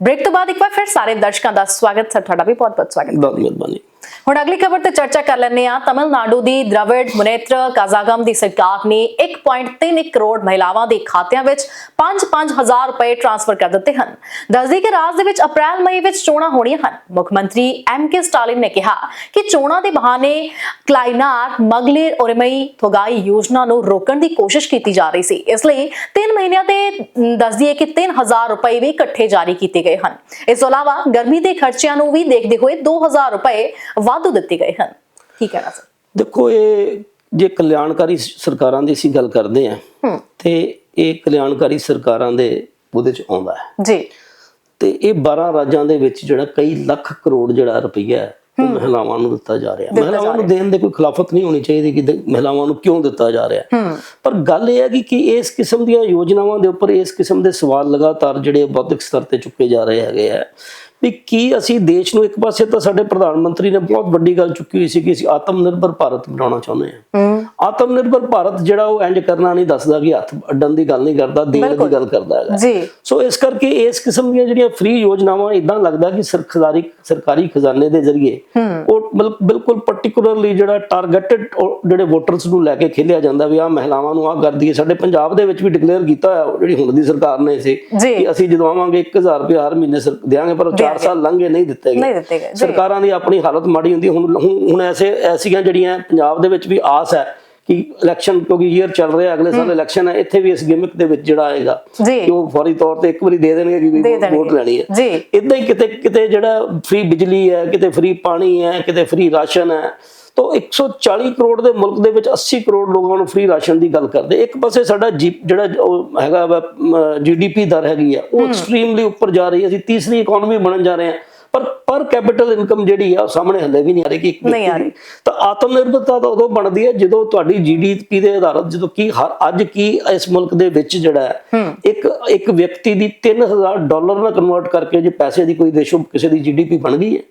Break ਤੋਂ ਬਾਅਦ ਇੱਕ ਵਾਰ ਫਿਰ ਸਾਰੇ ਦਰਸ਼ਕਾਂ ਦਾ ਸਵਾਗਤ ਸਰ ਤੁਹਾਡਾ ਵੀ ਬਹੁਤ ਬਹੁਤ ਸਵਾਗਤ ਬਹੁਤ ਬਹੁਤ ਮਿਹਰਬਾਨੀ ਹੁਣ ਅਗਲੀ ਖਬਰ ਤੇ ਚਰਚਾ ਕਰ ਲੈਂਦੇ ਆ ਤਮਿਲਨਾਡੂ ਦੀ ਦ੍ਰਵਿੜ ਮੁਨੇਤਰ ਕਾਜ਼ਾਗਮ ਦੀ ਸਰਕਾਰ ਨੇ 1.3 ਕਰੋੜ ਮਹਿਲਾਵਾਂ ਦੇ ਖਾਤਿਆਂ ਵਿੱਚ 5-5000 ਰੁਪਏ ਟ੍ਰਾਂਸਫਰ ਕਰ ਦਿੱਤੇ ਹਨ। ਦੱਸਦੀ ਕਿ ਰਾਜ ਦੇ ਵਿੱਚ ਅਪ੍ਰੈਲ, ਮਈ ਵਿੱਚ ਚੋਣਾਂ ਹੋਣੀਆਂ ਹਨ। ਮੁੱਖ ਮੰਤਰੀ ਐਮ ਕੇ ਸਟਾਲਿਨ ਨੇ ਕਿਹਾ ਕਿ ਚੋਣਾਂ ਦੇ ਬਹਾਨੇ ਕਲਾਈਨਾਰ ਮਗਲਿਰ ਔਰਮਈ ਥੋਗਾਈ ਯੋਜਨਾ ਨੂੰ ਰੋਕਣ ਦੀ ਕੋਸ਼ਿਸ਼ ਕੀਤੀ ਜਾ ਰਹੀ ਸੀ। ਇਸ ਲਈ 3 ਮਹੀਨਿਆਂ ਤੇ ਦੱਸਦੀ ਹੈ ਕਿ 3000 ਰੁਪਏ ਵੀ ਇਕੱਠੇ ਜਾਰੀ ਕੀਤੇ ਗਏ ਹਨ। ਇਸ ਤੋਂ ਇਲਾਵਾ ਗਰਮੀ ਦੇ ਖਰਚਿਆਂ ਨੂੰ ਵੀ ਦੇਖਦੇ ਹੋਏ 2000 ਰੁਪਏ ਵਾਧੂ ਦਿੱਤੇ ਗਏ ਹਨ। ਕੀ ਕਹਿਣਾ ਸਰ? ਦੇਖੋ ਇਹ ਜੇ ਕਲਿਆਣਕਾਰੀ ਸਰਕਾਰਾਂ ਦੀ ਅਸੀਂ ਗੱਲ ਕਰਦੇ ਆ ਹੂੰ। ਤੇ ਇਹ ਕਲਿਆਣਕਾਰੀ ਸਰਕਾਰਾਂ ਦੇ ਉਹਦੇ ਚ ਆਉਂਦਾ ਹੈ। ਜੀ। ਤੇ ਇਹ 12 ਰਾਜਾਂ ਦੇ ਵਿੱਚ ਜਿਹੜਾ ਕਈ ਲੱਖ ਕਰੋੜ ਜਿਹੜਾ ਰੁਪਈਆ ਹੈ ਉਹ ਮਹਿਲਾਵਾਂ ਨੂੰ ਦਿੱਤਾ ਜਾ ਰਿਹਾ। ਮਹਿਲਾਵਾਂ ਨੂੰ ਦੇਣ ਦੇ ਕੋਈ ਖਿਲਾਫਤ ਨਹੀਂ ਹੋਣੀ ਚਾਹੀਦੀ ਕਿ ਮਹਿਲਾਵਾਂ ਨੂੰ ਕਿਉਂ ਦਿੱਤਾ ਜਾ ਰਿਹਾ। ਹੂੰ। ਪਰ ਗੱਲ ਇਹ ਹੈ ਕਿ ਕਿ ਇਸ ਕਿਸਮ ਦੀਆਂ ਯੋਜਨਾਵਾਂ ਦੇ ਉੱਪਰ ਇਸ ਕਿਸਮ ਦੇ ਸਵਾਲ ਲਗਾਤਾਰ ਜਿਹੜੇ ਬੌਧਿਕ ਸਤਰ ਤੇ ਚੁੱਕੇ ਜਾ ਰਹੇ ਹੈਗੇ ਆ। ਵੀ ਕੀ ਅਸੀਂ ਦੇਸ਼ ਨੂੰ ਇੱਕ ਪਾਸੇ ਤਾਂ ਸਾਡੇ ਪ੍ਰਧਾਨ ਮੰਤਰੀ ਨੇ ਬਹੁਤ ਵੱਡੀ ਗੱਲ ਚੁੱਕੀ ਹੋਈ ਸੀ ਕਿ ਅਸੀਂ ਆਤਮ ਨਿਰਭਰ ਭਾਰਤ ਬਣਾਉਣਾ ਚਾਹੁੰਦੇ ਹਾਂ। ਆਤਮ ਨਿਰਭਰ ਭਾਰਤ ਜਿਹੜਾ ਉਹ ਇੰਜ ਕਰਨਾ ਨਹੀਂ ਦੱਸਦਾ ਕਿ ਹੱਥ ਅੱਡਣ ਦੀ ਗੱਲ ਨਹੀਂ ਕਰਦਾ ਦੇਣ ਦੀ ਗੱਲ ਕਰਦਾ ਹੈਗਾ। ਜੀ। ਸੋ ਇਸ ਕਰਕੇ ਇਸ ਕਿਸਮ ਦੀਆਂ ਜਿਹੜੀਆਂ ਫ੍ਰੀ ਯੋਜਨਾਵਾਂ ਇਦਾਂ ਲੱਗਦਾ ਕਿ ਸਰਕਾਰੀ ਸਰਕਾਰੀ ਖਜ਼ਾਨੇ ਦੇ ਜ਼ਰੀਏ ਉਹ ਬਿਲ- ਬਿਲਕੁਲ ਪਾਰਟਿਕੂਲਰਲੀ ਜਿਹੜਾ ਟਾਰਗੇਟਡ ਜਿਹੜੇ ਵੋਟਰਸ ਨੂੰ ਲੈ ਕੇ ਖੇਲਿਆ ਜਾਂਦਾ ਵੀ ਆ ਮਹਿਲਾਵਾਂ ਨੂੰ ਆ ਕਰਦੀ ਹੈ। ਸਾਡੇ ਪੰਜਾਬ ਦੇ ਵਿੱਚ ਵੀ ਡਿਕਲੇਅਰ ਕੀਤਾ ਹੋਇਆ ਜਿਹੜੀ ਹੁਣ ਦੀ ਸਰਕਾਰ ਨੇ ਸੀ ਕਿ ਅਸੀਂ ਜਦੋਂ ਆਵਾਂਗੇ 1000 ਰੁਪਏ ਹਰ ਮਹੀਨੇ ਦਿਆਂਗੇ ਪਰ 4 ਸਾਲ ਲੰਘੇ ਨਹੀਂ ਦਿੱਤੇ ਨਹੀਂ ਗਏ ਦਿੱਤੇ ਗਏ ਜੀ। ਸਰਕਾਰਾਂ ਦੀ ਆਪਣੀ ਹਾਲਤ ਮਾੜੀ ਹੁੰਦੀ। ਹੁਣ ਹੁਣ ਐਸੇ ਐਸੀਆਂ ਜਿਹੜੀਆਂ ਪੰਜਾਬ ਦੇ ਵਿੱਚ ਵੀ ਆਸ ਹੈ ਕਿ ਇਲੈਕਸ਼ਨ ਕਿਉਂਕਿ ਈਅਰ ਚੱਲ ਰਿਹਾ ਅਗਲੇ ਸਾਲ ਇਲੈਕਸ਼ਨ ਹੈ ਇੱਥੇ ਵੀ ਇਸ ਗਿਮਿਕ ਦੇ ਵਿੱਚ ਜਿਹੜਾ ਆਏਗਾ ਕਿ ਉਹ ਫੌਰੀ ਤੌਰ ਤੇ ਇੱਕ ਵਾਰੀ ਦੇ ਦੇਣਗੇ ਕਿ। ਵੋਟ ਲੈਣੀ ਹੈ। ਜੀ। ਇਦਾਂ ਹੀ ਕਿਤੇ ਕਿਤੇ ਜਿਹੜਾ ਫ੍ਰੀ ਬਿਜਲੀ ਹੈ ਕਿਤੇ ਫ੍ਰੀ ਪਾਣੀ ਹੈ ਕਿਤੇ ਫ੍ਰੀ ਰਾਸ਼ਨ ਹੈ ਤਾਂ 140 ਕਰੋੜ ਦੇ ਮੁਲਕ ਦੇ ਵਿੱਚ 80 ਕਰੋੜ ਲੋਕਾਂ ਨੂੰ ਫ੍ਰੀ ਰਾਸ਼ਨ ਦੀ ਗੱਲ ਕਰਦੇ। ਇੱਕ ਪਾਸੇ ਸਾਡਾ ਜਿਹੜਾ ਹੈਗਾ ਜੀਡੀਪੀ ਦਰ ਹੈਗੀ ਆ ਉਹ ਐਕਸਟ੍ਰੀਮਲੀ ਉੱਪਰ ਜਾ ਰਹੀ ਹੈ। ਅਸੀਂ ਤੀਸਰੀ ਇਕਨੋਮੀ ਬਣਨ ਜਾ ਰਹੇ ਹਾਂ। ਪਰ ਪਰ ਕੈਪੀਟਲ ਇਨਕਮ ਜਿਹੜੀ ਆ ਸਾਹਮਣੇ ਹੱਲੇ ਵੀ ਨਹੀਂ ਆ ਰਹੀ ਕਿ ਨਹੀਂ ਆ ਦੀ। ਤਾਂ ਆਤਮ ਨਿਰਭਰਤਾ ਤਾਂ ਉਦੋਂ ਬਣਦੀ ਹੈ ਜਦੋਂ ਤੁਹਾਡੀ ਜੀਡੀਪੀ ਦੇ ਆਧਾਰਿਤ ਜਦੋਂ ਕੀ ਹਰ ਅੱਜ ਕੀ ਇਸ ਮੁਲਕ ਦੇ ਵਿੱਚ ਜਿਹੜਾ ਇੱਕ ਇੱਕ ਵਿਅਕਤੀ ਦੀ 3000 ਡਾਲਰ ਨਾਲ ਕਨਵਰਟ ਕਰਕੇ ਜੇ ਪੈਸੇ ਦੀ ਕੋਈ ਰੇਸ਼ੋ ਕਿਸੇ ਦੀ ਜੀਡੀਪੀ ਬਣ ਗਈ ਹੈ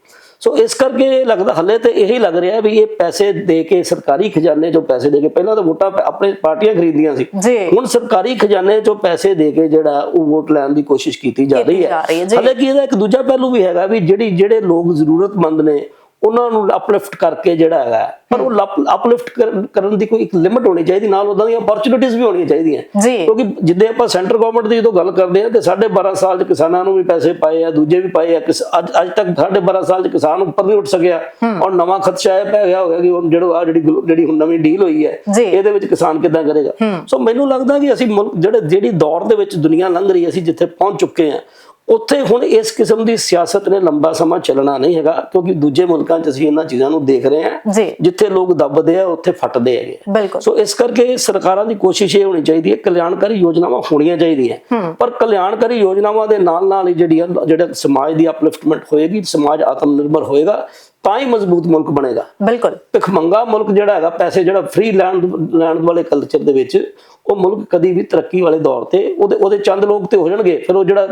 ਸੋ ਇਸ ਕਰਕੇ ਇਹ ਲੱਗਦਾ ਹੱਲੇ ਤੇ ਇਹੀ ਲੱਗ ਰਿਹਾ ਵੀ ਇਹ ਪੈਸੇ ਦੇ ਕੇ ਸਰਕਾਰੀ ਖਜ਼ਾਨੇ ਚੋਂ ਪੈਸੇ ਦੇ ਕੇ ਪਹਿਲਾਂ ਤਾਂ ਵੋਟਾਂ ਆਪਣੇ ਪਾਰਟੀਆਂ ਖਰੀਦੀਆਂ ਸੀ। ਹੁਣ ਸਰਕਾਰੀ ਖਜ਼ਾਨੇ ਚੋਂ ਪੈਸੇ ਦੇ ਕੇ ਜਿਹੜਾ ਉਹ ਵੋਟ ਲੈਣ ਦੀ ਕੋਸ਼ਿਸ਼ ਕੀਤੀ ਜਾ ਰਹੀ ਹੈ। ਹਾਲਾਂਕਿ ਇਹਦਾ ਇੱਕ ਦੂਜਾ ਪਹਿਲੂ ਵੀ ਹੈਗਾ ਵੀ ਜਿਹੜੀ ਜਿਹੜੇ ਲੋਕ ਜ਼ਰੂਰਤਮੰਦ ਨੇ ਉਹਨਾਂ ਨੂੰ ਅਪਲਿਫਟ ਕਰਕੇ ਜਿਹੜਾ ਹੈਗਾ ਪਰ ਉਹ ਅਪਲਿਫਟ ਕਰਨ ਦੀ ਕੋਈ ਇੱਕ ਲਿਮਿਟ ਹੋਣੀ ਚਾਹੀਦੀ ਨਾਲ ਉਹਨਾਂ ਦੀਆਂ ਅਪਰਚੁਨਿਟੀਜ਼ ਵੀ ਹੋਣੀਆਂ ਚਾਹੀਦੀਆਂ। ਕਿਉਂਕਿ ਜਿੱਦੇ ਆਪਾਂ ਸੈਂਟਰ ਗਵਰਨਮੈਂਟ ਦੀ ਜਦੋਂ ਗੱਲ ਕਰਦੇ ਆ ਤੇ 12.5 ਸਾਲ ਚ ਕਿਸਾਨਾਂ ਨੂੰ ਵੀ ਪੈਸੇ ਪਾਏ ਆ ਦੂਜੇ ਵੀ ਪਾਏ ਆ ਅੱਜ ਅੱਜ ਤੱਕ 12.5 ਸਾਲ ਚ ਕਿਸਾਨ ਉੱਪਰ ਨਹੀਂ ਉੱਠ ਸਕਿਆ। ਔਰ ਨਵਾਂ ਖਦਸ਼ਾ ਇਹ ਪੈ ਗਿਆ ਹੋਇਆ ਕਿ ਹੁਣ ਜਿਹੜਾ ਆ ਜਿਹੜੀ ਜਿਹੜੀ ਹੁਣ ਨਵੀਂ ਡੀਲ ਹੋਈ ਹੈ। ਇਹਦੇ ਵਿੱਚ ਕਿਸਾਨ ਕਿੱਦਾਂ ਕਰੇਗਾ। ਸੋ ਮੈਨੂੰ ਲੱਗਦਾ ਕਿ ਅਸੀਂ ਮੁਲਕ ਜਿਹੜੇ ਜਿਹੜੀ ਦੌਰ ਦੇ ਵਿੱਚ ਦੁਨੀਆ ਲੰਘ ਰਹੀ ਹੈ ਅਸੀਂ ਜਿੱਥੇ ਪਹੁੰਚ ਚੁੱਕੇ ਹਾਂ ਉੱਥੇ ਹੁਣ ਇਸ ਕਿਸਮ ਦੀ ਸਿਆਸਤ ਨੇ ਲੰਬਾ ਸਮਾਂ ਚੱਲਣਾ ਨਹੀਂ ਹੈਗਾ ਕਿਉਂਕਿ ਦੂਜੇ ਮੁਲਕਾਂ 'ਚ ਅਸੀਂ ਇਹਨਾਂ ਚੀਜ਼ਾਂ ਨੂੰ ਦੇਖ ਰਹੇ ਹਾਂ ਜਿੱਥੇ ਲੋਕ ਦੱਬਦੇ ਆ ਉੱਥੇ ਫਟਦੇ ਹੈਗੇ ਸੋ ਇਸ ਕਰਕੇ ਸਰਕਾਰਾਂ ਦੀ ਕੋਸ਼ਿਸ਼ ਇਹ ਹੋਣੀ ਚਾਹੀਦੀ ਹੈ ਕਲਿਆਣਕਾਰੀ ਯੋਜਨਾਵਾਂ ਹੋਣੀਆਂ ਚਾਹੀਦੀਆਂ ਪਰ ਕਲਿਆਣਕਾਰੀ ਯੋਜਨਾਵਾਂ ਦੇ ਨਾਲ ਨਾਲ ਹੀ ਜਿਹੜੀ ਜਿਹੜਾ ਸਮਾਜ ਦੀ ਅਪਲਿਫਟਮੈਂਟ ਹੋਏਗੀ ਸਮਾਜ ਆਤਮ ਨਿਰਭਰ ਹੋਏਗਾ ਤਾਂ ਹੀ ਮਜ਼ਬੂਤ ਮੁਲਕ ਬਣੇਗਾ। ਬਿਲਕੁਲ। ਭਿਖਮੰਗਾ ਮੁਲਕ ਜਿਹੜਾ ਹੈਗਾ ਪੈਸੇ ਜਿਹੜਾ ਫ੍ਰੀ ਲੈਂਡ ਲੈਣ ਵਾਲੇ ਕਲਚਰ ਦੇ ਵਿੱਚ ਉਹ ਮੁਲਕ ਕਦੀ ਵੀ ਤਰੱਕੀ ਵਾਲੇ ਦੌਰ ਤੇ ਉਹਦੇ ਉਹਦੇ ਚੰਦ ਲੋਕ ਤੇ ਹੋ ਜਾਣਗੇ। ਫਿਰ ਉਹ ਜਿਹੜਾ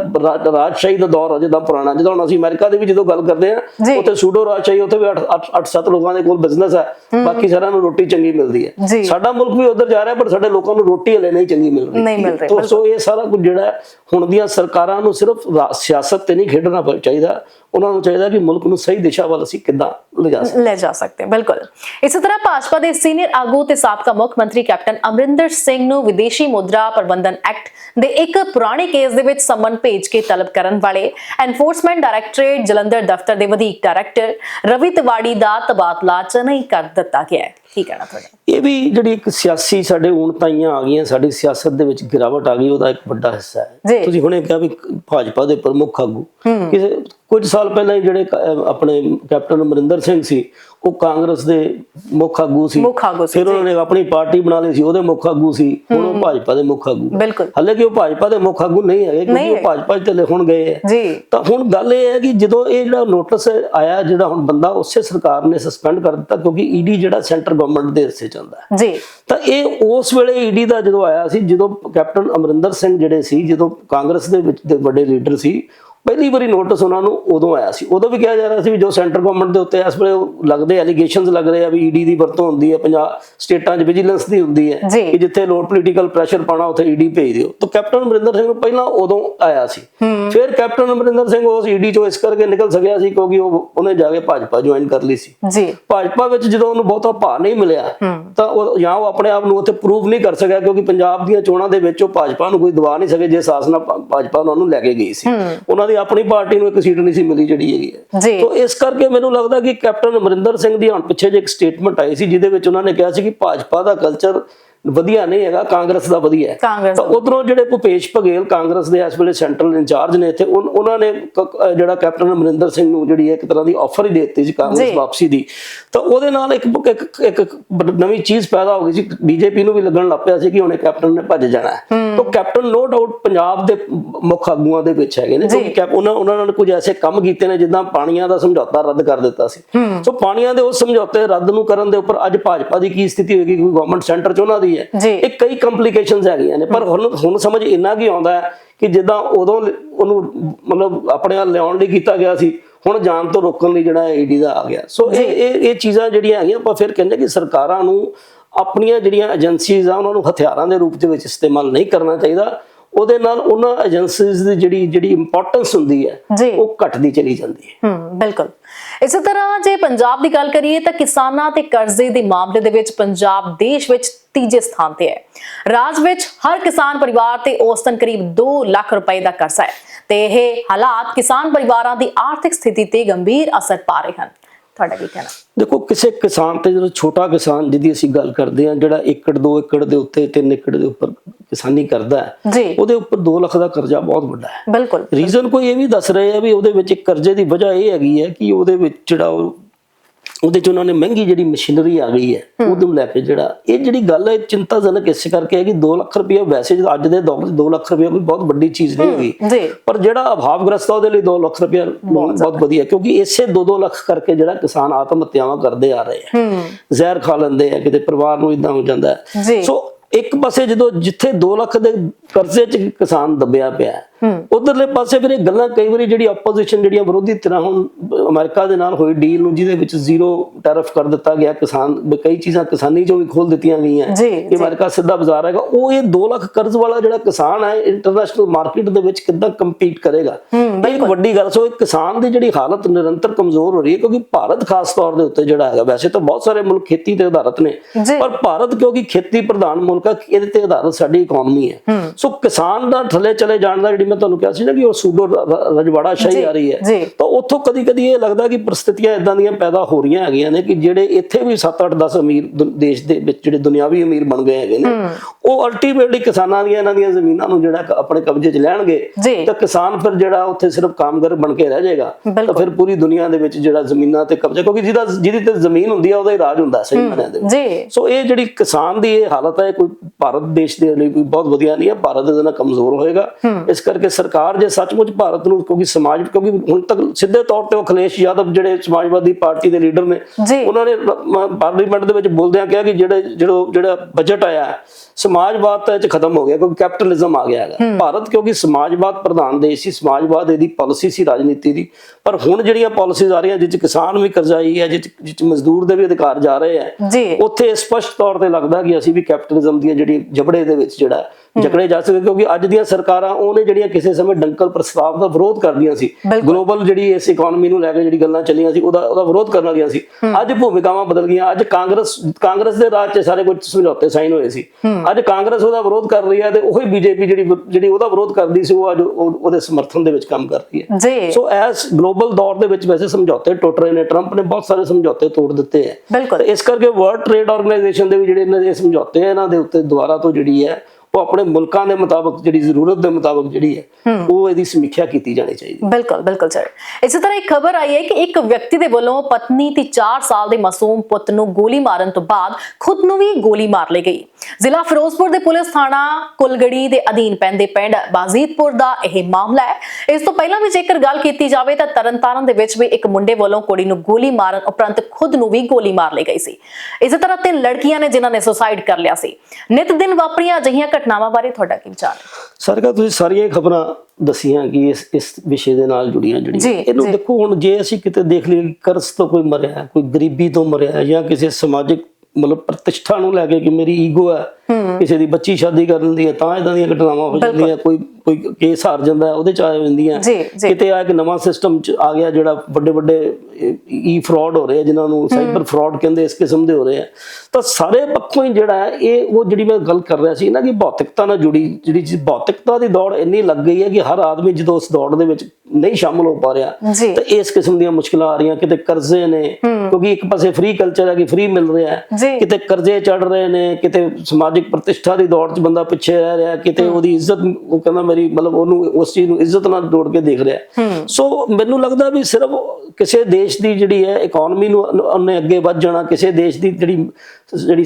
ਰਾਜਸ਼ਾਹੀ ਦਾ ਦੌਰ ਹੋ ਜਿੱਦਾਂ ਪੁਰਾਣਾ ਜਦੋਂ ਹੁਣ ਅਸੀਂ ਅਮਰੀਕਾ ਦੇ ਵੀ ਜਦੋਂ ਗੱਲ ਕਰਦੇ ਆ। ਉੱਥੇ ਸੂਡੋ ਰਾਜਸ਼ਾਹੀ ਉੱਥੇ ਵੀ 8 8 7 ਲੋਕਾਂ ਦੇ ਕੋਲ ਬਿਜ਼ਨਸ ਹੈ। ਬਾਕੀ ਸਾਰਿਆਂ ਨੂੰ ਰੋਟੀ ਚੰਗੀ ਮਿਲਦੀ। ਹੈ ਸਾਡਾ ਮੁਲਕ ਵੀ ਉਧਰ ਜਾ ਰਿਹਾ ਪਰ ਸਾਡੇ ਲੋਕਾਂ ਨੂੰ ਰੋਟੀ ਹਲੇ ਨਹੀਂ ਚੰਗੀ ਮਿਲ ਰਹੀ। ਨਹੀਂ ਮਿਲ ਰਹੀ, ਤੋ ਸੋ ਇਹ ਸਾਰਾ ਕੁਝ ਜਿਹੜਾ ਹੁਣ ਦੀਆਂ ਸਰਕਾਰਾਂ ਨੂੰ ਸਿਰਫ ਸਿਆਸਤ ਤੇ ਨਹੀਂ ਖੇਡਣਾ ਚਾਹੀਦਾ। ਉਹਨਾਂ ਨੂੰ ਚਾਹੀਦਾ ਕਿ ਮੁਲਕ ਨੂੰ ਸਹੀ ਦਿਸ਼ਾ ਵੱਲ ਅਸੀਂ ਕਿੱਦਾਂ ਲਿਜਾ ਸਕੀਏ ਲੈ ਜਾ ਸਕਦੇ ਹਾਂ ਬਿਲਕੁਲ। ਇਸੇ ਤਰ੍ਹਾਂ ਭਾਜਪਾ ਦੇ ਸੀਨੀਅਰ ਆਗੂ ਤੇ ਸਾਬਕਾ ਮੁੱਖ ਮੰਤਰੀ ਕੈਪਟਨ ਅਮਰਿੰਦਰ ਸਿੰਘ ਨੂੰ ਵਿਦੇਸ਼ੀ ਮੁਦਰਾ ਪ੍ਰਬੰਧਨ ਐਕਟ ਦੇ ਇੱਕ ਪੁਰਾਣੇ ਕੇਸ ਦੇ ਵਿੱਚ ਸਮਨ ਭੇਜ ਕੇ ਤਲਬ ਕਰਨ ਵਾਲੇ ਐਨਫੋਰਸਮੈਂਟ ਡਾਇਰੈਕਟੋਰੇਟ ਜਲੰਧਰ ਦਫ਼ਤਰ ਦੇ ਵਧੀਕ ਡਾਇਰੈਕਟਰ ਰਵੀ ਤਿਵਾੜੀ ਦਾ ਤਬਾਦਲਾ ਚੇਨਈ ਕਰ ਦਿੱਤਾ ਗਿਆ ਹੈ। ਕੀ ਕਹਿਣਾ ਤੁਹਾਡਾ? ਇਹ ਵੀ ਜਿਹੜੀ ਇੱਕ ਸਿਆਸੀ ਸਾਡੇ ਉਣਤਾਈਆਂ ਆ ਗਈਆਂ ਸਾਡੀ ਸਿਆਸਤ ਦੇ ਵਿੱਚ ਗਿਰਾਵਟ ਆ ਗਈ ਉਹਦਾ ਇੱਕ ਵੱਡਾ ਹਿੱਸਾ। ਹੈ। ਤੁਸੀਂ ਹੁਣੇ ਕਿਹਾ ਵੀ ਭਾਜਪਾ ਦੇ ਪ੍ਰਮੁੱਖ ਆਗੂ। ਕਿਸੇ ਕੁਝ ਸਾਲ ਪਹਿਲਾਂ ਹੀ ਜਿਹੜੇ ਆਪਣੇ ਕੈਪਟਨ ਅਮਰਿੰਦਰ ਸਿੰਘ ਸੀ ਉਹ ਕਾਂਗਰਸ ਦੇ ਮੁੱਖ ਆਗੂ ਸੀ। ਫਿਰ ਉਹਨਾਂ ਨੇ ਆਪਣੀ ਪਾਰਟੀ ਬਣਾ ਲਈ ਸੀ ਉਹਦੇ ਮੁੱਖ ਆਗੂ ਸੀ। ਹੁਣ ਉਹ ਭਾਜਪਾ ਦੇ ਮੁੱਖ ਆਗੂ। ਬਿਲਕੁਲ। ਹਾਲਾਂਕਿ ਉਹ ਭਾਜਪਾ ਦੇ ਮੁੱਖ ਆਗੂ ਨਹੀਂ ਹੈਗੇ ਕਿਉਂਕਿ ਉਹ ਭਾਜਪਾ 'ਚ ਹੁਣ ਗਏ ਹੈ ਜੀ। ਤਾਂ ਹੁਣ ਗੱਲ ਇਹ ਹੈ ਕਿ ਜਦੋਂ ਇਹ ਜਿਹੜਾ ਨੋਟਿਸ ਆਇਆ ਜਿਹੜਾ ਹੁਣ ਬੰਦਾ ਉਸੇ ਸਰਕਾਰ ਨੇ ਸਸਪੈਂਡ ਕਰ ਦਿੱਤਾ ਕਿਉਂਕਿ ਈਡੀ ਜਿਹੜਾ ਸੈਂਟਰ ਗਵਰਨਮੈਂਟ ਦੇ ਹਿੱਸੇ ਚ ਆਉਂਦਾ। ਹੈ ਜੀ। ਤਾਂ ਇਹ ਉਸ ਵੇਲੇ ਈਡੀ ਦਾ ਜਦੋਂ ਆਇਆ ਸੀ ਜਦੋਂ ਕੈਪਟਨ ਅਮਰਿੰਦਰ ਸਿੰਘ ਜਿਹੜੇ ਸੀ ਜਦੋਂ ਕਾਂਗਰਸ ਦੇ ਵਿੱਚ ਦੇ ਵੱਡੇ ਲੀਡਰ ਸੀ ਪਹਿਲੀ ਵਾਰੀ ਨੋਟਿਸ ਉਹਨਾਂ ਨੂੰ ਉਦੋਂ ਆਇਆ ਸੀ। ਉਦੋਂ ਵੀ ਕਿਹਾ ਜਾ ਰਿਹਾ ਸੀ ਵੀ ਜੋ ਸੈਂਟਰ ਗਵਰਨਮੈਂਟ ਦੇ ਉੱਤੇ ਇਸ ਵੇਲੇ ਲੱਗਦੇ ਐਲੀਗੇਸ਼ਨਸ ਲੱਗ ਰਹੇ ਆ ਵੀ ਈਡੀ ਦੀ ਵਰਤੋਂ ਹੁੰਦੀ ਹੈ ਪੰਜਾਬ ਸਟੇਟਾਂ 'ਚ ਵਿਜੀਲੈਂਸ ਦੀ ਹੁੰਦੀ ਹੈ। ਕਿ ਜਿੱਥੇ ਲੋਡ ਪੋਲੀਟੀਕਲ ਪ੍ਰੈਸ਼ਰ ਪਾਣਾ ਉੱਥੇ ਈਡੀ ਭੇਜ ਦਿਓ। ਤਾਂ ਕੈਪਟਨ ਅਮਰਿੰਦਰ ਸਿੰਘ ਨੂੰ ਪਹਿਲਾਂ ਉਦੋਂ ਆਇਆ ਸੀ। ਫਿਰ ਕੈਪਟਨ ਅਮਰਿੰਦਰ ਸਿੰਘ ਉਸ ਈਡੀ ਚੋਂ ਇਸ ਕਰਕੇ ਨਿਕਲ ਸਕਿਆ ਸੀ ਕਿਉਂਕਿ ਉਹ ਉਹਨੇ ਜਾ ਕੇ ਭਾਜਪਾ ਜੁਆਇਨ ਕਰ ਲਈ ਸੀ। ਜੀ। ਭਾਜਪਾ ਵਿੱਚ ਜਦੋਂ ਉਹਨੂੰ ਬਹੁਤਾ ਭਾਅ ਨਹੀਂ ਮਿਲਿਆ ਤਾਂ ਉਹ ਜਾਂ ਉਹ ਆਪਣੇ ਆਪ ਨੂੰ ਉੱਥੇ ਪ੍ਰੂਵ ਨਹੀਂ ਕਰ ਸਕਿਆ ਕਿਉਂਕਿ ਪੰਜਾਬ ਦੀਆਂ ਚੋਣਾਂ ਦੇ ਵਿੱਚ ਉਹ ਭਾਜਪਾ ਨੂੰ ਕੋਈ ਦਵਾ ਨਹੀਂ ਸਕੇ ਜੇ ਸਾਸ ਨਾਲ ਭਾ- ਭਾਜਪਾ ਉਹਨਾਂ ਨੂੰ ਲੈ ਕੇ ਗਈ ਸੀ। ਉਹਨਾਂ ਦੀ ਆਪਣੀ ਪਾਰਟੀ ਨੂੰ ਇੱਕ ਸੀਟ ਨਹੀਂ ਸੀ ਮਿਲੀ ਜਿਹੜੀ ਹੈਗੀ ਹੈ। ਤੋ ਇਸ ਕਰਕੇ ਮੈਨੂੰ ਲੱਗਦਾ ਕਿ ਕੈਪਟਨ ਅਮਰਿੰਦਰ ਸਿੰਘ ਦੀ ਹੁਣ ਪਿੱਛੇ ਜੇ ਇੱਕ ਸਟੇਟਮੈਂਟ ਆਈ ਸੀ ਜਿਹਦੇ ਵਿੱਚ ਉਹਨਾਂ ਨੇ ਕਿਹਾ ਸੀ ਕਿ ਭਾਜਪਾ ਦਾ ਕਲਚਰ ਵਧੀਆ ਨਹੀਂ ਹੈਗਾ ਕਾਂਗਰਸ ਦਾ ਵਧੀਆ ਹੈ। ਤਾਂ ਉਧਰੋਂ ਜਿਹੜੇ ਭੁਪੇਸ਼ ਬਘੇਲ ਕਾਂਗਰਸ ਦੇ ਇਸ ਵੇਲੇ ਸੈਂਟਰਲ ਇੰਚਾਰਜ ਨੇ ਇੱਥੇ ਉਹਨਾਂ ਨੇ ਜਿਹੜਾ ਕੈਪਟਨ ਅਮਰਿੰਦਰ ਸਿੰਘ ਨੂੰ ਜਿਹੜੀ ਇੱਕ ਤਰ੍ਹਾਂ ਦੀ ਆਫਰ ਹੀ ਦੇ ਦਿੱਤੀ ਸੀ ਕਾਂਗਰਸ। ਵਾਪਸੀ ਦੀ। ਤਾਂ ਉਹਦੇ ਨਾਲ ਇੱਕ ਇੱਕ ਨਵੀਂ ਚੀਜ਼ ਪੈਦਾ ਹੋ ਗਈ ਸੀ ਬੀਜੇਪੀ ਨੂੰ ਵੀ ਲੱਗਣ ਲੱਗ ਪਿਆ ਸੀ ਕਿ ਹੁਣੇ ਕੈਪਟਨ ਨੇ ਭੱਜ ਜਾਣਾ ਹੈ। ਤਾਂ ਕੈਪਟਨ ਨੋ ਡਾਊਟ ਪੰਜਾਬ ਦੇ ਮੁੱਖ ਆਗੂਆਂ ਦੇ ਵਿੱਚ ਹੈਗੇ ਨੇ ਕਿਉਂਕਿ ਉਹਨਾਂ ਉਹਨਾਂ ਨੇ ਕੁਝ ਐਸੇ ਕੰਮ ਕੀਤੇ ਨੇ ਜਿੱਦਾਂ ਪਾਣੀਆਂ ਦਾ ਸਮਝੌਤਾ ਰੱਦ ਕਰ ਦਿੱਤਾ ਸੀ। ਸੋ ਪਾਣੀਆਂ ਦੇ ਉਸ ਸਮਝੌਤੇ ਰੱਦ ਨੂੰ ਕਰਨ ਦੇ ਉੱਪਰ ਅੱਜ ਭਾਜਪਾ ਦੀ ਕੀ ਸਥਿਤੀ ਹੋਏਗੀ ਕਿਉਂਕਿ ਗਵਰਨਮੈਂਟ ਸੈਂਟਰ ਚ ਉਹਨਾਂ ਦੀ ਹੈ। ਇਹ ਕਈ ਕੰਪਲਿਕੇਸ਼ਨਸ ਹੈਗੀਆਂ ਨੇ। ਪਰ ਹੁਣ ਹੁਣ ਸਮਝ ਇੰਨਾ ਕੀ ਆਉਂਦਾ ਹੈ ਕਿ ਜਿੱਦਾਂ ਉਦੋਂ ਉਹਨੂੰ ਮਤਲਬ ਆਪਣੇ ਨਾਲ ਲਿਆਉਣ ਲਈ ਕੀਤਾ ਗਿਆ ਸੀ ਹੁਣ ਜਾਣ ਤੋਂ ਰੋਕਣ ਲਈ ਜਿਹੜਾ ਈਡੀ ਦਾ ਆ ਗਿਆ। ਸੋ ਇਹ ਇਹ ਇਹ ਚੀਜ਼ਾਂ ਜਿਹੜੀਆਂ ਹੈਗੀਆਂ ਆਪਾਂ ਫਿਰ ਕਹਿੰਦੇ ਕਿ ਸਰਕਾਰਾਂ ਨੂੰ ਆਪਣੀਆਂ ਜਿਹੜੀਆਂ ਏਜੰਸੀਜ਼ ਆ ਉਹਨਾਂ ਨੂੰ ਹਥਿਆਰਾਂ ਦੇ ਰੂਪ ਦੇ ਵਿੱਚ ਇਸਤੇਮਾਲ ਨਹੀਂ ਕਰਨਾ ਚਾਹੀਦਾ। ਉਹਦੇ ਨਾਲ ਉਹਨਾਂ ਏਜੰਸੀਜ਼ ਦੀ ਜਿਹੜੀ ਜਿਹੜੀ ਇੰਪੋਰਟੈਂਸ ਹੁੰਦੀ ਹੈ ਉਹ ਘਟਦੀ ਚਲੀ ਜਾਂਦੀ ਹੈ। ਹਮ ਬਿਲਕੁਲ। ਇਸੇ ਤਰ੍ਹਾਂ ਜੇ ਪੰਜਾਬ ਦੀ ਗੱਲ ਕਰੀਏ ਤਾਂ ਕਿਸਾਨਾਂ ਤੇ ਕਰਜ਼ੇ ਦੇ ਮਾਮਲੇ ਦੇ ਵਿੱਚ ਪੰਜਾਬ ਦੇਸ਼ ਵਿੱਚ ਤੀਜੇ ਸਥਾਨ ਤੇ ਹੈ। ਰਾਜ ਵਿੱਚ ਹਰ ਕਿਸਾਨ ਪਰਿਵਾਰ ਤੇ ਔਸਤਨ ਕਰੀਬ 2 ਲੱਖ ਰੁਪਏ ਦਾ ਕਰਜ਼ਾ ਹੈ ਤੇ ਇਹ ਹਾਲਾਤ ਕਿਸਾਨ ਪਰਿਵਾਰਾਂ ਦੀ ਆਰਥਿਕ ਸਥਿਤੀ ਤੇ ਗੰਭੀਰ ਅਸਰ ਪਾ ਰਹੇ ਹਨ। ਤੁਹਾਡਾ ਕੀ ਕਹਿਣਾ? ਦੇਖੋ ਕਿਸੇ ਕਿਸਾਨ ਤੇ ਜਦੋਂ ਛੋਟਾ ਕਿਸਾਨ ਜਿਹਦੀ ਅਸੀਂ ਗੱਲ ਕਰਦੇ ਹਾਂ ਜਿਹੜਾ ਏਕੜ 2 ਏਕੜ ਦੇ ਉੱਤੇ 3 ਏਕੜ ਦੇ ਉੱਪਰ ਕਿਸਾਨੀ ਕਰਦਾ ਹੈ ਉਹਦੇ ਉੱਪਰ 2 ਲੱਖ ਦਾ ਕਰਜ਼ਾ ਬਹੁਤ ਵੱਡਾ ਹੈ। ਬਿਲਕੁਲ। ਰੀਜ਼ਨ ਕੋਈ ਇਹ ਵੀ ਦੱਸ ਰਹੇ ਆ ਵੀ ਉਹਦੇ ਵਿੱਚ ਇੱਕ ਕਰਜ਼ੇ ਦੀ ਵਜ੍ਹਾ ਇਹ ਹੈਗੀ ਹੈ ਕਿ ਉਹਦੇ ਵਿੱਚ ਜਿਹੜਾ ਉਹ ਉਹਦੇ ਚ ਉਹਨਾਂ ਨੇ ਮਹਿੰਗੀ ਜਿਹੜੀ ਮਸ਼ੀਨਰੀ ਆ ਗਈ ਹੈ ਉਹਨੂੰ ਲੈ ਕੇ ਜਿਹੜਾ ਇਹ ਜਿਹੜੀ ਗੱਲ ਹੈ ਚਿੰਤਾਜਨਕ ਇਸ ਕਰਕੇ ਹੈ ਕਿ 2 ਲੱਖ ਰੁਪਏ ਵੈਸੇ ਅੱਜ ਦੇ ਦੌਰ 'ਚ 2 ਲੱਖ ਰੁਪਏ ਕੋਈ ਬਹੁਤ ਵੱਡੀ ਚੀਜ਼ ਨਹੀਂ ਹੈਗੀ। ਪਰ ਜਿਹੜਾ ਅਭਾਵਗ੍ਰਸਤ ਉਹਦੇ ਲਈ 2 ਲੱਖ ਰੁਪਏ ਬਹੁਤ ਵਧੀਆ ਕਿਉਂਕਿ ਇਸੇ 2-2 ਲੱਖ ਕਰਕੇ ਜਿਹੜਾ ਕਿਸਾਨ ਆਤਮ ਹੱਤਿਆਵਾਂ ਕਰਦੇ ਆ ਰਹੇ ਹਮ ਜ਼ਹਿਰ ਖਾ ਲੈਂਦੇ ਆ ਕਿਤੇ ਪਰਿਵਾਰ ਨੂੰ ਇਦਾਂ ਹੋ ਜਾਂਦਾ ਹੈ। ਸੋ ਇੱਕ ਪਾਸੇ ਜਦੋਂ ਜਿੱਥੇ 2 ਲੱਖ ਦੇ ਕਰਜ਼ੇ 'ਚ ਕਿਸਾਨ ਦੱਬਿਆ ਪਿਆ ਉਧਰਲੇ ਪਾਸੇ ਫਿਰ ਇਹ ਗੱਲਾਂ ਕਈ ਵਾਰੀ ਜਿਹੜੀ ਆਪੋਜੀਸ਼ਨ ਜਿਹੜੀਆਂ ਵਿਰੋਧੀ ਧਿਰਾਂ ਹੁਣ ਅਮਰੀਕਾ ਦੇ ਨਾਲ ਹੋਈ ਡੀਲ ਨੂੰ ਜਿਹਦੇ ਵਿੱਚ ਜ਼ੀਰੋ ਟੈਰਿਫ ਕਰ ਦਿੱਤਾ ਗਿਆ ਕਿਸਾਨ ਕਈ ਚੀਜ਼ਾਂ ਕਿਸਾਨੀ ਚੋਂ ਵੀ ਖੋਲ ਦਿੱਤੀਆਂ ਗਈਆਂ। ਕਿ ਅਮਰੀਕਾ ਸਿੱਧਾ ਬਾਜ਼ਾਰ ਹੈਗਾ ਉਹ ਇਹ 2 ਲੱਖ ਕਰਜ਼ ਵਾਲਾ ਜਿਹੜਾ ਕਿਸਾਨ ਹੈ ਇੰਟਰਨੈਸ਼ਨਲ ਮਾਰਕੀਟ ਦੇ ਵਿੱਚ ਕਿੱਦਾਂ ਕੰਪੀਟ ਕਰੇਗਾ? ਇਹ ਇੱਕ ਵੱਡੀ ਗੱਲ ਸੋ ਇਹ ਕਿਸਾਨ ਦੀ ਜਿਹੜੀ ਹਾਲਤ ਨਿਰੰਤਰ ਕਮਜ਼ੋਰ ਹੋ ਰਹੀ ਹੈ ਕਿਉਂਕਿ ਭਾਰਤ ਖਾਸ ਤੌਰ ਦੇ ਉੱਤੇ ਜਿਹੜਾ ਹੈਗਾ ਵੈਸੇ ਤਾਂ ਬਹੁਤ ਸਾਰੇ ਮੁਲਕ ਖੇਤੀ ਤੇ ਆਧਾਰਿਤ ਨੇ। ਪਰ ਭਾਰਤ ਕਿਉਂਕਿ ਖੇਤੀ ਪ੍ਰਧਾਨ ਮੁਲਕ ਹੈ ਇਹਦੇ ਤੇ ਆਧਾਰਿਤ ਸਾਡੀ ਇਕਨੋਮੀ ਹੈ। ਸੋ ਕਿਸਾਨ ਦਾ ਥੱਲੇ ਚਲੇ ਜਾਣ ਦਾ ਜਿਹੜੀ ਮੈਂ ਤੁਹਾਨੂੰ ਕਿਹਾ ਸੀ ਨਾ ਕਿ ਉਹ ਸੂਡੋ ਰਜਵਾੜਾ ਸ਼ਾਹੀ ਆ ਰਹੀ ਹੈ। ਤਾਂ ਉੱਥੋਂ ਕਦੀ ਕਦੀ ਇਹ ਲੱਗਦਾ ਕਿ ਪਰਿਸਥਿਤੀਆਂ ਇਦਾਂ ਦੀਆਂ ਪੈਦਾ ਹੋ ਰਹੀਆਂ ਹੈਗੀਆਂ ਨੇ ਕਿ ਜਿਹੜੇ ਇੱਥੇ ਵੀ 7-8 10 ਅਮੀਰ ਦੇਸ਼ ਦੇ ਵਿੱਚ ਜਿਹੜੇ ਦੁਨਿਆਵੀ ਅਮੀਰ ਬਣ ਗਏ ਹੈਗੇ ਨੇ ਉਹ ਅਲਟੀਮੇਟਲੀ ਕਿਸਾਨਾਂ ਦੀਆਂ ਇਹਨਾਂ ਦੀਆਂ ਜ਼ਮੀਨਾਂ ਨੂੰ ਜਿਹੜਾ ਆਪਣੇ ਕਬਜ਼ੇ 'ਚ ਲੈਣਗੇ। ਤਾਂ ਕਿਸਾਨ ਫਿਰ ਜਿਹੜਾ ਉੱਥੇ ਸਿਰਫ ਕਾਮਗਰ ਬਣ ਕੇ ਰਹਿ ਜਾਏਗਾ ਤਾਂ। ਫਿਰ ਪੂਰੀ ਦੁਨੀਆ ਦੇ ਵਿੱਚ ਜਿਹੜਾ ਜ਼ਮੀਨਾਂ ਤੇ ਕਬਜ਼ਾ ਕਿਉਂਕਿ ਜਿਹਦਾ ਜਿਹਦੀ ਤੇ ਜ਼ਮੀਨ ਹੁੰਦੀ ਆ ਉਹਦਾ ਹੀ ਰਾਜ ਹੁੰਦਾ ਸਹੀ ਮਾਨਿਆਂ ਦੇ ਸੋ ਇਹ ਜਿਹੜੀ ਕਿਸਾਨ ਦੀ ਇਹ ਹਾਲਤ ਹੈ ਕੋਈ ਭਾਰਤ ਦੇਸ਼ ਦੇ ਲਈ ਕੋਈ ਬਹੁਤ ਵਧੀਆ ਨਹੀਂ ਹੈ ਭਾਰਤ ਇਹਦੇ ਨਾਲ ਕਮਜ਼ੋਰ ਹੋਏਗਾ ਇਸ ਕਰਕੇ ਸਰਕਾਰ ਜੇ ਸੱਚਮੁੱਚ ਭਾਰਤ ਨੂੰ ਕਿਉਂਕਿ ਸਮਾਜ ਕਿਉਂਕਿ ਹੁਣ ਤੱਕ ਸਿੱਧੇ ਤੌਰ ਤੇ ਉਹ ਅਖਿਲੇਸ਼ ਯਾਦਵ ਜਿਹੜੇ ਸਮਾਜਵਾਦੀ ਪਾਰਟੀ ਦੇ ਲੀਡਰ ਨੇ। ਉਹਨਾਂ ਨੇ ਪਾਰਲੀਮੈਂਟ ਦੇ ਵਿੱਚ ਬੋਲਦਿਆਂ ਕਿਹਾ ਕਿ ਜਿਹੜੇ ਜਿਹੜਾ ਜਿਹੜਾ ਬਜਟ ਆਇਆ ਸਮਾਜਵਾਦ ਤਾਂ ਇਹ ਖਤਮ ਹੋ ਗਿਆ ਕਿਉਂਕਿ ਕੈਪੀਟਲਿਜ਼ਮ ਆ ਗਿਆ ਹੈਗਾ। ਭਾਰਤ ਕਿਉਂਕਿ ਸਮਾਜਵਾਦ ਪ੍ਰਧਾਨ ਦੇਸ਼ ਸੀ ਸਮਾਜਵਾਦ ਇਹਦੀ ਪਾਲਿਸੀ ਸੀ ਰਾਜਨੀਤੀ ਦੀ। ਪਰ ਹੁਣ ਜਿਹੜੀਆਂ ਪਾਲਿਸੀਜ਼ ਆ ਰਹੀਆਂ ਜਿਸ ਚ ਕਿਸਾਨ ਵੀ ਕਰਜ਼ਾਈ ਹੈ ਜਿਸ 'ਚ- ਜਿਸ 'ਚ ਮਜ਼ਦੂਰ ਦੇ ਵੀ ਅਧਿਕਾਰ ਜਾ ਰਹੇ ਆ ਉੱਥੇ ਸਪਸ਼ਟ ਤੌਰ ਤੇ ਲੱਗਦਾ ਕਿ ਅਸੀਂ ਵੀ ਕੈਪੀਟਲਿਜ਼ਮ ਦੀਆਂ ਜਿਹੜੀ ਜਬੜੇ ਦੇ ਵਿੱਚ ਜਿਹੜਾ ਜਕੜੇ ਜਾ ਸਕਦੇ ਕਿਉਂਕਿ ਅੱਜ ਦੀਆਂ ਸਰਕਾਰਾਂ ਉਹਨੇ ਜਿਹੜੀਆਂ ਕਿਸੇ ਸਮੇਂ ਡੰਕਲ ਪ੍ਰਸਤਾਵ ਦਾ ਵਿਰੋਧ ਕਰਦੀਆਂ ਸੀ। ਗਲੋਬਲ ਜਿਹੜੀ ਇਸ ਇਕਨੋਮੀ ਨੂੰ ਲੈ ਕੇ ਜਿਹੜੀ ਗੱਲਾਂ ਚੱਲੀਆਂ ਸੀ ਉਹਦਾ ਉਹਦਾ ਵਿਰੋਧ ਕਰਨ ਵਾਲੀਆਂ ਸੀ। ਅੱਜ ਭੂਮਿਕਾਵਾਂ ਬਦਲ ਗਈਆਂ ਅੱਜ ਕਾਂਗਰਸ ਕਾਂਗਰਸ ਦੇ ਰਾਜ 'ਚ ਸਾਰੇ ਕੁਝ ਸਮਝੌਤੇ ਸਾਈਨ ਹੋਏ ਸੀ। ਅੱਜ ਕਾਂਗਰਸ ਉਹਦਾ ਵਿਰੋਧ ਕਰ ਰਹੀ ਹੈ ਤੇ ਉਹੀ ਬੀਜੇਪੀ ਜਿਹੜੀ ਜਿਹੜੀ ਉਹਦਾ ਵਿਰੋਧ ਕਰਦੀ ਸੀ ਉਹ ਅੱਜ ਉਹ- ਉਹਦੇ ਸਮਰਥਨ ਦੇ ਵਿੱਚ ਕੰਮ ਕਰ ਰਹੀ ਹੈ। ਸੋ ਐਸ ਗਲੋਬਲ ਦੌਰ ਦੇ ਵਿੱਚ ਵੈਸੇ ਸਮਝੌਤੇ ਟੁੱਟ ਰਹੇ ਨੇ ਟਰੰਪ ਨੇ ਬਹੁਤ ਸਾਰੇ ਸਮਝੌਤੇ ਤੋੜ ਦਿੱਤੇ ਹੈ। ਇਸ ਕਰਕੇ ਵਰਲਡ ਟ੍ਰੇਡ ਆਰਗੇਨਾਈਜੇਸ਼ਨ ਦੇ ਵੀ ਜਿਹੜੇ ਇਹਨਾਂ ਦੇ ਸਮਝੌਤੇ ਇਹਨਾਂ ਦੇ ਉੱਤੇ ਦੁਬਾਰਾ ਤੋਂ ਜਿਹੜੀ ਹੈ ਉਹ ਆਪਣੇ ਮੁਲਕਾਂ ਦੇ ਮੁਤਾਬਕ ਜਿਹੜੀ ਜ਼ਰੂਰਤ ਦੇ ਮੁਤਾਬਕ ਜਿਹੜੀ ਹੈ ਉਹ ਇਹਦੀ ਸਮੀਖਿਆ ਕੀਤੀ ਜਾਣੀ ਚਾਹੀਦੀ ਬਿਲਕੁਲ ਬਿਲਕੁਲ ਸਰ। ਇਸੇ ਤਰ੍ਹਾਂ ਇੱਕ ਖਬਰ ਆਈ ਹੈ ਕਿ ਇੱਕ ਵਿਅਕਤੀ ਦੇ ਵੱਲੋਂ ਪਤਨੀ ਤੇ 4 ਸਾਲ ਦੇ ਮਾਸੂਮ ਪੁੱਤ ਨੂੰ ਗੋਲੀ ਮਾਰਨ ਤੋਂ ਬਾਅਦ ਖੁਦ ਨੂੰ ਵੀ ਗੋਲੀ ਮਾਰ ਲਈ ਗਈ। ਜ਼ਿਲ੍ਹਾ ਫਿਰੋਜ਼ਪੁਰ ਦੇ ਪੁਲਿਸ ਥਾਣਾ ਕੁਲਗੜੀ ਦੇ ਅਧੀਨ ਪੈਂਦੇ ਪਿੰਡ ਬਾਜ਼ੀਤਪੁਰ ਦਾ ਇਹ ਮਾਮਲਾ ਹੈ। ਇਸ ਤੋਂ ਪਹਿਲਾਂ ਵੀ ਜੇਕਰ ਗੱਲ ਕੀਤੀ ਜਾਵੇ ਤਾਂ ਤਰਨਤਾਰਨ ਦੇ ਵਿੱਚ ਵੀ ਇੱਕ ਮੁੰਡੇ ਵੱਲੋਂ ਕੁੜੀ ਨੂੰ ਗੋਲੀ ਮਾਰਨ ਉਪਰੰਤ ਖੁਦ ਨੂੰ ਵੀ ਗੋਲੀ ਮਾਰ ਲਈ ਗਈ ਸੀ। ਇਸੇ ਤਰ੍ਹਾਂ ਤਿੰਨ ਲੜਕੀਆਂ ਨੇ ਜਿਨ੍ਹਾਂ ਨੇ ਸੁਸਾਈਡ ਕਰ ਲਿਆ ਸੀ। ਨਿਤ ਦਿਨ ਵਾਪਰੀਆਂ ਅਜਿਹੀਆਂ ਘਟਨਾਵਾਂ ਬਾਰੇ ਤੁਹਾਡਾ ਕੀ ਵਿਚਾਰ ਹੈ? ਸਰਕਾਰ ਤੁਸੀਂ ਸਾਰੀਆਂ ਖਬਰਾਂ ਦਸੀਆਂ ਕਿ ਇਸ ਇਸ ਵਿਸ਼ੇ ਦੇ ਨਾਲ ਜੁੜੀਆਂ ਜਿਹੜੀਆਂ। ਇਹਨੂੰ। ਦੇਖੋ ਹੁਣ ਜੇ ਅਸੀਂ ਕਿਤੇ ਦੇਖ ਲਈਏ ਕਰਜ਼ ਤੋਂ ਕੋਈ ਮਰਿਆ ਕੋਈ ਗਰੀਬੀ ਤੋਂ ਮਰਿਆ ਜਾਂ ਕਿਸੇ ਸਮਾਜਿਕ ਮਤਲਬ ਪ੍ਰਤਿਸ਼ਠਾ ਨੂੰ ਲੈ ਕੇ ਕਿ ਮੇਰੀ ਈਗੋ ਹੈ। ਕਿਸੇ ਦੀ ਬੱਚੀ ਸ਼ਾਦੀ ਕਰ ਲੈਂਦੀ ਹੈ ਤਾਂ ਇਦਾਂ ਦੀਆਂ ਘਟਨਾਵਾਂ ਹੋ ਜਾਂਦੀਆਂ ਕੋਈ ਕੋਈ ਕੇਸ ਹਾਰ ਜਾਂਦਾ ਉਹਦੇ ਚ ਆ ਜਾਂਦੀਆਂ। ਕਿਤੇ ਆ ਇੱਕ ਨਵਾਂ ਸਿਸਟਮ ਚ ਆ ਗਿਆ ਜਿਹੜਾ ਵੱਡੇ ਵੱਡੇ ਈ ਫਰਾਡ ਹੋ ਰਹੇ ਆ ਜਿਨ੍ਹਾਂ ਨੂੰ ਸਾਈਬਰ ਫਰਾਡ ਕਹਿੰਦੇ ਇਸ ਕਿਸਮ ਦੇ ਹੋ ਰਹੇ ਆ। ਤਾਂ ਸਾਰੇ ਪੱਖੋਂ ਹੀ ਜਿਹੜਾ ਇਹ ਉਹ ਜਿਹੜੀ ਮੈਂ ਗੱਲ ਕਰ ਰਿਹਾ ਸੀ ਨਾ ਕਿ ਭੌਤਿਕਤਾ ਨਾਲ ਜੁੜੀ ਜਿਹੜੀ ਚੀਜ਼ ਭੌਤਿਕਤਾ ਦੀ ਦੌੜ ਇੰਨੀ ਲੱਗ ਗਈ ਹੈ ਕਿ ਹਰ ਆਦਮੀ ਜਦੋਂ ਉਸ ਦੌੜ ਦੇ ਵਿੱਚ ਨਹੀਂ ਸ਼ਾਮਲ ਹੋ ਪਾ ਰਿਹਾ ਤਾਂ ਇਸ ਕਿਸਮ ਦੀਆਂ ਮੁਸ਼ਕਲਾਂ ਆ ਰਹੀਆਂ ਕਿਤੇ ਕਰਜ਼ੇ ਨੇ ਕਿਉਂਕਿ ਇੱਕ ਪਾਸੇ ਫ੍ਰੀ ਕਲਚਰ ਹੈ ਕਿ ਫ੍ਰੀ ਮਿਲ ਰਿਹਾ ਕਿਤੇ ਕਰਜ਼ੇ ਚੜ ਰਹੇ ਨੇ ਕਿਤੇ ਸਮਾਜਿਕ ਪ੍ਰਤਿਸ਼ਠਾ ਦੀ ਦੌੜ 'ਚ ਬੰਦਾ ਪਿੱਛੇ ਰਹਿ ਰਿਹਾ ਕਿਤੇ ਉਹਦੀ ਇੱਜ਼ਤ ਉਹ ਕਹਿੰਦਾ ਮੇਰੀ ਮਤਲਬ ਉਹਨੂੰ ਉਸ ਚੀਜ਼ ਨੂੰ ਇੱਜ਼ਤ ਨਾਲ ਜੋੜ ਕੇ ਦੇਖ ਰਿਹਾ। ਸੋ ਮੈਨੂੰ ਲੱਗਦਾ ਵੀ ਸਿਰਫ ਕਿਸੇ ਦੇਸ਼ ਦੀ ਜਿਹੜੀ ਹੈ ਇਕਨੋਮੀ ਨੂੰ ਉਹਨੇ- ਅੱਗੇ ਵੱਧ ਜਾਣਾ ਕਿਸੇ ਦੇਸ਼ ਦੀ ਜਿਹੜੀ ਜਿਹੜੀ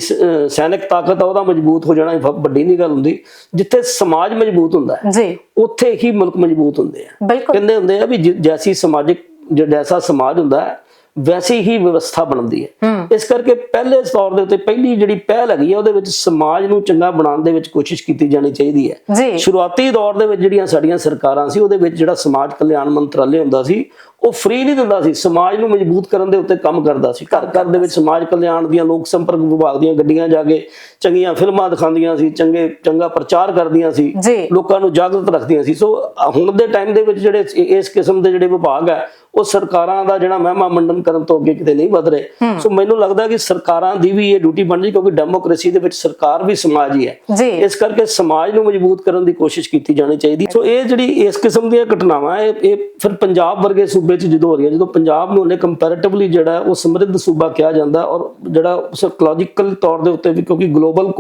ਸੈਨਿਕ ਤਾਕਤ ਆ ਉਹਦਾ ਮਜ਼ਬੂਤ ਹੋ ਜਾਣਾ ਵੱਡੀ ਨਹੀਂ ਗੱਲ ਹੁੰਦੀ। ਜਿੱਥੇ ਸਮਾਜ ਮਜ਼ਬੂਤ ਹੁੰਦਾ ਹੈ ਜੀ। ਉੱਥੇ ਹੀ ਮੁਲਕ ਮਜ਼ਬੂਤ ਹੁੰਦੇ ਆ। ਕਹਿੰਦੇ ਹੁੰਦੇ ਆ ਵੀ ਜੈਸੀ ਸਮਾਜਿਕ ਜੋ ਜੈਸਾ ਸਮਾਜ ਹੁੰਦਾ ਹੈ ਵੈਸੀ ਹੀ ਵਿਵਸਥਾ ਬਣਦੀ ਹੈ। ਇਸ ਕਰਕੇ ਪਹਿਲੇ ਤੌਰ ਦੇ ਉੱਤੇ ਪਹਿਲੀ ਜਿਹੜੀ ਪਹਿਲ ਹੈਗੀ ਆ ਉਹਦੇ ਵਿੱਚ ਸਮਾਜ ਨੂੰ ਚੰਗਾ ਬਣਾਉਣ ਦੇ ਵਿੱਚ ਕੋਸ਼ਿਸ਼ ਕੀਤੀ ਜਾਣੀ ਚਾਹੀਦੀ ਹੈ। ਸ਼ੁਰੂਆਤੀ ਦੌਰ ਦੇ ਵਿੱਚ ਜਿਹੜੀਆਂ ਸਾਡੀਆਂ ਸਰਕਾਰਾਂ ਸੀ ਉਹਦੇ ਵਿੱਚ ਜਿਹੜਾ ਸਮਾਜ ਕਲਿਆਣ ਮੰਤਰਾਲੇ ਹੁੰਦਾ ਸੀ ਉਹ ਫ੍ਰੀ ਨਹੀਂ ਦਿੰਦਾ ਸੀ। ਸਮਾਜ ਨੂੰ ਮਜ਼ਬੂਤ ਕਰਨ ਦੇ ਉੱਤੇ ਕੰਮ ਕਰਦਾ ਸੀ। ਘਰ ਘਰ ਦੇ ਵਿੱਚ ਸਮਾਜ ਕਲਿਆਣ ਦੀਆਂ ਲੋਕ ਸੰਪਰਕ ਵਿਭਾਗ ਦੀਆਂ ਗੱਡੀਆਂ ਜਾ ਕੇ ਚੰਗੀਆਂ ਫਿਲਮਾਂ ਦਿਖਾਉਂਦੀਆਂ ਸੀ ਚੰਗੇ ਚੰਗਾ ਪ੍ਰਚਾਰ ਕਰਦੀਆਂ ਸੀ। ਲੋਕਾਂ ਨੂੰ ਜਾਗਰਤ ਰੱਖਦੀਆਂ ਸੀ। ਸੋ ਹੁਣ ਦੇ ਟਾਈਮ ਦੇ ਵਿੱਚ ਜਿਹੜੇ ਇਸ ਕਿਸਮ ਦੇ ਜਿਹੜੇ ਵਿਭਾਗ ਹੈ ਉਹ ਸਰਕਾਰਾਂ ਦਾ ਜਿਹੜਾ ਮਹਿਮਾ ਮੰਡਨ ਕਰਨ ਤੋਂ ਅੱਗੇ ਕਿਤੇ ਨਹੀਂ ਵਧ ਰਹੇ। ਸੋ ਮੈਨੂੰ ਲੱਗਦਾ ਕਿ ਸਰਕਾਰਾਂ ਦੀ ਵੀ ਇਹ ਡਿਊਟੀ ਬਣਦੀ ਕਿਉਂਕਿ ਡੈਮੋਕ੍ਰੇਸੀ ਦੇ ਵਿੱਚ ਸਰਕਾਰ ਵੀ ਸਮਾਜ ਹੀ ਹੈ। ਇਸ ਕਰਕੇ ਸਮਾਜ ਨੂੰ ਮਜ਼ਬੂਤ ਕਰਨ ਦੀ ਕੋਸ਼ਿਸ਼ ਕੀਤੀ ਜਾਣੀ ਚਾਹੀਦੀ। ਸੋ ਇਹ ਜਿਹੜੀ ਇਸ ਕਿਸਮ ਦੀਆਂ ਘਟਨਾਵਾਂ ਇਹ ਇਹ ਫਿਰ ਪੰਜਾਬ ਵਰਗੇ ਸੂਬੇ 'ਚ ਜਦੋਂ ਹੋ ਰਹੀਆਂ ਜਦੋਂ ਪੰਜਾਬ ਨੂੰ ਉਹਨੇ ਕੰਪੈਰੀਟਿਵਲੀ ਜਿਹੜਾ ਉਹ ਸਮਰਿੱਧ ਸੂਬਾ ਕਿਹਾ ਜਾਂਦਾ ਔਰ ਜਿਹੜਾ ਸਾਈਕੋਲੋਜੀਕਲ ਤੌਰ ਦੇ ਉੱਤੇ ਵੀ ਕਿਉਂਕਿ ਗਲੋਬਲ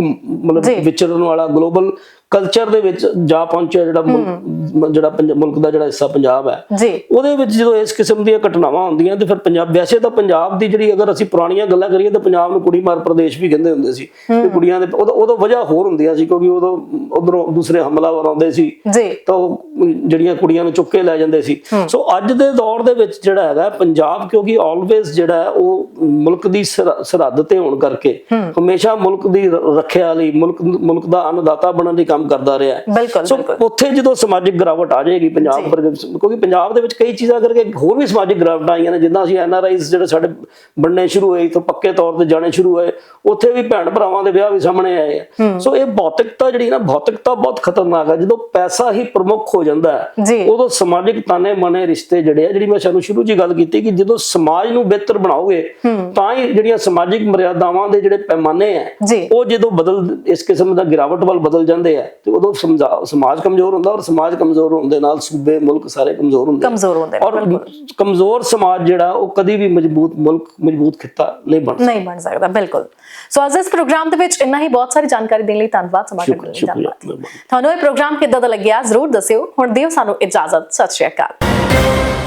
ਮਤਲਬ। ਵਿਚਰਨ ਵਾਲਾ ਗਲੋਬਲ ਕਲਚਰ ਦੇ ਵਿੱਚ ਜਾ ਪਹੁੰਚਿਆ ਜਿਹੜਾ ਜਿਹੜਾ ਮੁਲਕ ਦਾ ਜਿਹੜਾ ਹਿੱਸਾ ਪੰਜਾਬ ਹੈ। ਜੀ। ਉਹਦੇ ਵਿੱਚ ਜਦੋਂ ਇਸ ਕਿਸਮ ਦੀਆਂ ਘਟਨਾਵਾਂ ਹੁੰਦੀਆਂ ਤੇ ਫਿਰ ਪੰਜਾਬ ਵੈਸੇ ਤਾਂ ਪੰਜਾਬ ਦੀ ਜਿਹੜੀ ਅਗਰ ਅਸੀਂ ਪੁਰਾਣੀਆਂ ਗੱਲਾਂ ਕਰੀਏ ਤਾਂ ਪੰਜਾਬ ਨੂੰ ਕੁੜੀ ਮਾਰ ਪ੍ਰਦੇਸ਼ ਵੀ ਕਹਿੰਦੇ ਹੁੰਦੇ ਸੀ। ਕਿ ਕੁੜੀਆਂ ਦੇ ਉਦੋਂ ਵਜ੍ਹਾ ਹੋਰ ਹੁੰਦੀਆਂ ਸੀ ਕਿਉਂਕਿ ਉਦੋਂ ਉਧਰੋਂ ਦੂਸਰੇ ਹਮਲਾਵਰ ਆਉਂਦੇ ਸੀ। ਜੀ। ਤਾਂ ਉਹ ਜਿਹੜੀਆਂ ਕੁੜੀਆਂ ਨੂੰ ਚੁੱਕ ਕੇ ਲੈ ਜਾਂਦੇ ਸੀ। ਸੋ ਅੱਜ ਦੇ ਦੌਰ ਦੇ ਵਿੱਚ ਜਿਹੜਾ ਹੈਗਾ ਪੰਜਾਬ ਕਿਉਂਕਿ ਆਲਵੇਜ਼ ਜਿਹੜਾ ਉਹ ਮੁਲਕ ਦੀ ਸਰ- ਸਰਹੱਦ ਤੇ ਹੋਣ ਕਰਕੇ ਹਮੇਸ਼ਾ ਮੁਲਕ ਦੀ ਰੱਖਿਆ ਲਈ ਮੁਲਕ ਮੁਲਕ ਦਾ ਅੰਨਦਾਤਾ ਬਣਨ ਲਈ ਕੰਮ ਕਰਦਾ ਰਿਹਾ ਸੋ ਉੱਥੇ ਜਦੋਂ ਸਮਾਜਿਕ ਗਿਰਾਵਟ ਆ ਜਾਏਗੀ ਪੰਜਾਬ ਕਿਉਂਕਿ ਪੰਜਾਬ ਦੇ ਵਿੱਚ ਕਈ ਚੀਜ਼ਾਂ ਕਰਕੇ ਹੋਰ ਵੀ ਸਮਾਜਿਕ ਗਿਰਾਵਟਾਂ ਆਈਆਂ ਨੇ ਜਿੱਦਾਂ ਅਸੀਂ ਐਨਆਰਆਈਜ਼ ਜਿਹੜੇ ਸਾਡੇ ਬਣਨੇ ਸ਼ੁਰੂ ਹੋਏ ਤੋਂ ਪੱਕੇ ਤੌਰ ਤੇ ਜਾਣੇ ਸ਼ੁਰੂ ਹੋਏ ਉੱਥੇ ਵੀ ਭੈਣ ਭਰਾਵਾਂ ਦੇ ਵਿਆਹ ਵੀ ਸਾਹਮਣੇ ਆਏ ਆ। ਸੋ ਇਹ ਭੌਤਿਕਤਾ ਜਿਹੜੀ ਨਾ ਭੌਤਿਕਤਾ ਬਹੁਤ ਖਤਰਨਾਕ ਹੈ। ਜਦੋਂ ਪੈਸਾ ਹੀ ਪ੍ਰਮੁੱਖ ਹੋ ਜਾਂਦਾ ਹੈ ਜੀ। ਉਦੋਂ ਸਮਾਜਿਕ ਤਾਨੇ ਮਨੇ ਰਿਸ਼ਤੇ ਜਿਹੜੇ ਆ ਜਿਹੜੀ ਮੈਂ ਸਾਨੂੰ ਸ਼ੁਰੂ ਹੀ ਗੱਲ ਕੀਤੀ ਕਿ ਜਦੋਂ ਸਮਾਜ ਨੂੰ ਬਿਹਤਰ ਬਣਾਓਗੇ ਤਾਂ ਹੀ ਜਿਹੜੀਆਂ ਸਮਾਜਿਕ ਮਰਿਆਦਾਵਾਂ ਦੇ ਜਿਹੜੇ ਪੈਮਾਨੇ ਆ ਜੀ। ਉਹ ਜਦੋਂ ਬਦਲ ਇਸ ਕਿਸਮ ਦਾ ਗਿਰਾਵਟ ਵੱਲ ਬਦਲ ਜਾਂਦੇ ਆ। ਤੇ ਉਦੋਂ ਸਮਝਾ ਸਮਾਜ ਕਮਜ਼ੋਰ ਹੁੰਦਾ ਔਰ ਸਮਾਜ ਕਮਜ਼ੋਰ ਹੋਣ ਦੇ ਨਾਲ ਸੂਬੇ ਮੁਲਕ ਸਾਰੇ ਕਮਜ਼ੋਰ ਹੁੰਦੇ। ਕਮਜ਼ੋਰ ਹੁੰਦੇ ਔਰ ਕਮਜ਼ੋਰ ਸਮਾਜ ਜਿਹੜਾ ਉਹ ਕਦੀ ਵੀ ਮਜ਼ਬੂਤ ਮੁਲਕ ਮਜ਼ਬੂਤ ਖਿੱਤਾ ਨਹੀਂ ਬਣ ਸਕਦਾ। ਨਹੀਂ ਬਣ ਸਕਦਾ ਬਿਲਕੁਲ। ਸੋ ਅੱਜ ਇਸ ਪ੍ਰੋਗਰਾਮ ਦੇ ਵਿੱਚ ਇੰਨਾ ਹੀ ਬਹੁਤ ਸਾਰੀ ਜਾਣਕਾਰੀ ਦੇਣ ਲਈ ਧੰਨਵਾਦ ਸਮਾਗਮ ਲਈ ਧੰਨਵਾਦ। ਤੁਹਾਨੂੰ ਇਹ ਪ੍ਰੋਗਰਾਮ ਕਿੱਦਾਂ ਦਾ ਲੱਗਿਆ ਜ਼ਰੂਰ ਦੱਸਿਓ। ਹੁਣ ਦਿਓ ਸਾਨੂੰ ਇਜਾਜ਼ਤ ਸਤਿ ਸ਼੍ਰੀ ਅਕਾਲ।